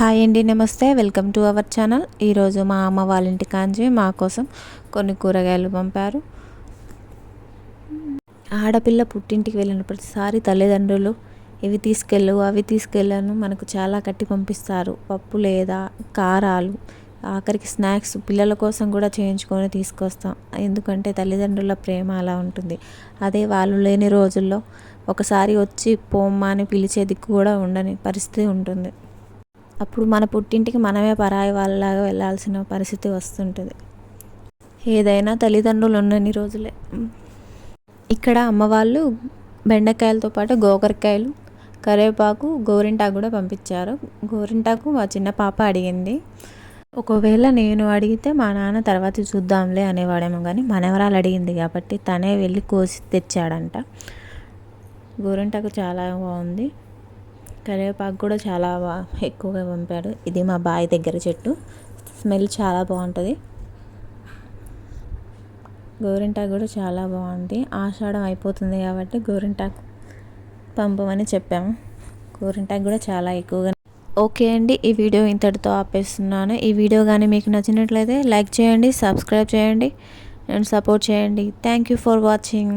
Hi అండి నమస్తే. Welcome to our channel. ఈరోజు మా అమ్మ వాళ్ళ ఇంటి కాంచి మా కోసం కొన్ని కూరగాయలు పంపారు. ఆడపిల్ల పుట్టింటికి వెళ్ళిన ప్రతిసారి తల్లిదండ్రులు ఇవి తీసుకెళ్ళు అవి తీసుకెళ్ళను మనకు చాలా కట్టి పంపిస్తారు. పప్పు లేదా కారాలు ఆఖరికి స్నాక్స్ పిల్లల కోసం కూడా చేయించుకొని తీసుకొస్తాం. ఎందుకంటే తల్లిదండ్రుల ప్రేమ అలా ఉంటుంది. అదే వాళ్ళు లేని రోజుల్లో ఒకసారి వచ్చి పోమ్మ అని పిలిచే దిక్కు కూడా ఉండని పరిస్థితి ఉంటుంది. అప్పుడు మన పుట్టింటికి మనమే పరాయి వాళ్ళలాగా వెళ్ళాల్సిన పరిస్థితి వస్తుంటుంది. ఏదైనా తల్లిదండ్రులు ఉన్నన్ని రోజులే. ఇక్కడ అమ్మవాళ్ళు బెండకాయలతో పాటు గోకరకాయలు కరివేపాకు గోరింటాకు కూడా పంపించారు. గోరింటాకు మా చిన్న పాప అడిగింది. ఒకవేళ నేను అడిగితే మా నాన్న తర్వాత చూద్దాంలే అనేవాడేమో కానీ మనవరాలు అడిగింది కాబట్టి తనే వెళ్ళి కోసి తెచ్చాడంట. గోరింటాకు చాలా బాగుంది. కరివేపాకు కూడా చాలా ఎక్కువగా పంపాడు. ఇది మా బావి దగ్గర చెట్టు. స్మెల్ చాలా బాగుంటుంది. గోరింటాకు కూడా చాలా బాగుంది. ఆషాఢం అయిపోతుంది కాబట్టి గోరింటాకు పంపమని చెప్పాము గోరింటాకు కూడా చాలా ఎక్కువగా ఓకే అండి ఈ వీడియో ఇంతటితో ఆపేస్తున్నాను. ఈ వీడియో కానీ మీకు నచ్చినట్లయితే లైక్ చేయండి సబ్స్క్రైబ్ చేయండి అండ్ సపోర్ట్ చేయండి. Thank you for watching.